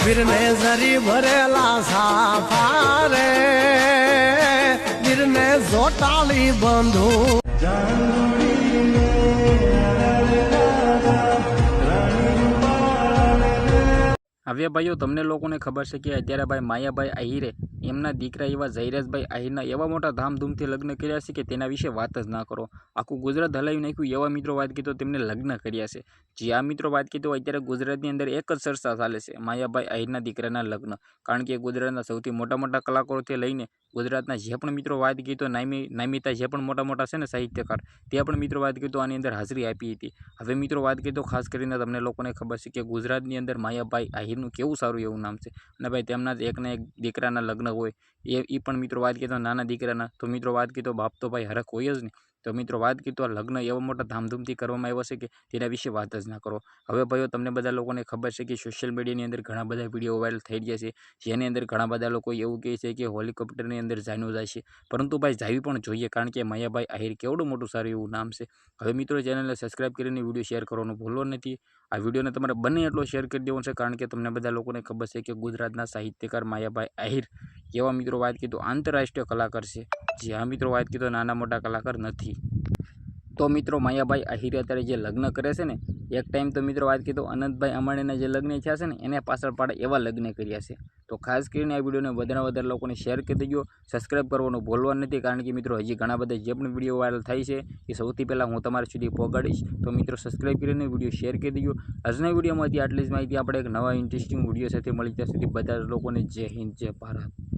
વીરને જરી ભરેલા સાફા રે વીરને જોટાળી બંધુ. હવે ભાઈઓ તમને લોકોને ખબર છે કે અત્યારે ભાઈ માયાભાઈ આહિરે એમના દીકરા એવા જયરાજભાઈ આહિરના એવા મોટા ધામધૂમથી લગ્ન કર્યા છે કે તેના વિશે વાત જ ના કરો. આખું ગુજરાત હલાવી નાખ્યું, એવા મિત્રો વાત કીધો, તેમને લગ્ન કર્યા છે. જે આ મિત્રો વાત કીધો અત્યારે ગુજરાતની અંદર એક જ ચર્ચા ચાલે છે, માયાભાઈ આહિરના દીકરાના લગ્ન. કારણ કે ગુજરાતના સૌથી મોટા મોટા કલાકારોથી લઈને ગુજરાતના જે પણ મિત્રો વાત કીધો નામી, નામિતા જે પણ મોટા મોટા છે ને સાહિત્યકાર, તે પણ મિત્રો વાત કીધો આની અંદર હાજરી આપી હતી. હવે મિત્રો વાત કીધો ખાસ કરીને તમને લોકોને ખબર છે કે ગુજરાતની અંદર માયાભાઈ આહિરનું કેવું સારું એવું નામ છે. અને ભાઈ તેમના જ એકના એક દીકરાના લગ્ન હોય. એ એ પણ મિત્રો વાત કીધો નાના દીકરાના. તો મિત્રો વાત કીધો બાપ તો ભાઈ હરખ હોય જ ને તો મિત્રો વાત કીધું આ લગ્ન એવા મોટા ધામધૂમથી કરવામાં આવ્યો છે કે તેના વિશે વાત જ ના કરો. હવે ભાઈઓ, તમને બધા લોકોને ખબર છે કે સોશિયલ મીડિયાની અંદર ઘણા બધા વીડિયો વાયરલ થઈ રહ્યા છે. જેની અંદર ઘણા બધા લોકો એવું કહે છે કે હોલિકોપ્ટરની અંદર જાનું જાય છે. પરંતુ ભાઈ જાવી પણ જોઈએ, કારણ કે માયાભાઈ આહિર કેવડું મોટું સારું એવું નામ છે. હવે મિત્રો ચેનલને સબસ્ક્રાઇબ કરીને વીડિયો શેર કરવાનું ભૂલો નથી. આ વિડીયોને તમારે બને એટલો શેર કરી દેવો છે, કારણ કે તમને બધા લોકોને ખબર છે કે ગુજરાતના સાહિત્યકાર માયાભાઈ આહિર એવા મિત્રો વાત કીધું, આંતરરાષ્ટ્રીય કલાકાર છે. જે આ મિત્રો વાત કીધું, નાના મોટા કલાકાર નથી. તો મિત્રો, માયાભાઈ આહિર અત્યારે જે લગ્ન કરે છે ને, એક ટાઈમ તો મિત્રો વાત કીધું, અનંતભાઈ અમાણીના જે લગ્ન થયા છે ને, એને પાછળ પાડે એવા લગ્ન કર્યા છે. તો ખાસ કરીને આ વિડીયોને વધારે વધારે લોકોને શેર કરી દેજો. સબસ્ક્રાઇબ કરવાનું ભૂલવા નથી, કારણ કે મિત્રો, હજી ઘણા બધા જે પણ વીડિયો વાયરલ થાય છે, એ સૌથી પહેલાં હું તમારા સુધી પહોંચાડીશ. તો મિત્રો સબસ્ક્રાઇબ કરીને વીડિયો શેર કરી દેજો. આજના વિડીયોમાંથી આટલી જ માહિતી આપણે એક નવા ઇન્ટરેસ્ટિંગ વીડિયો સાથે મળી, ત્યાં સુધી બધા લોકોને જય હિન્દ, જય ભારત.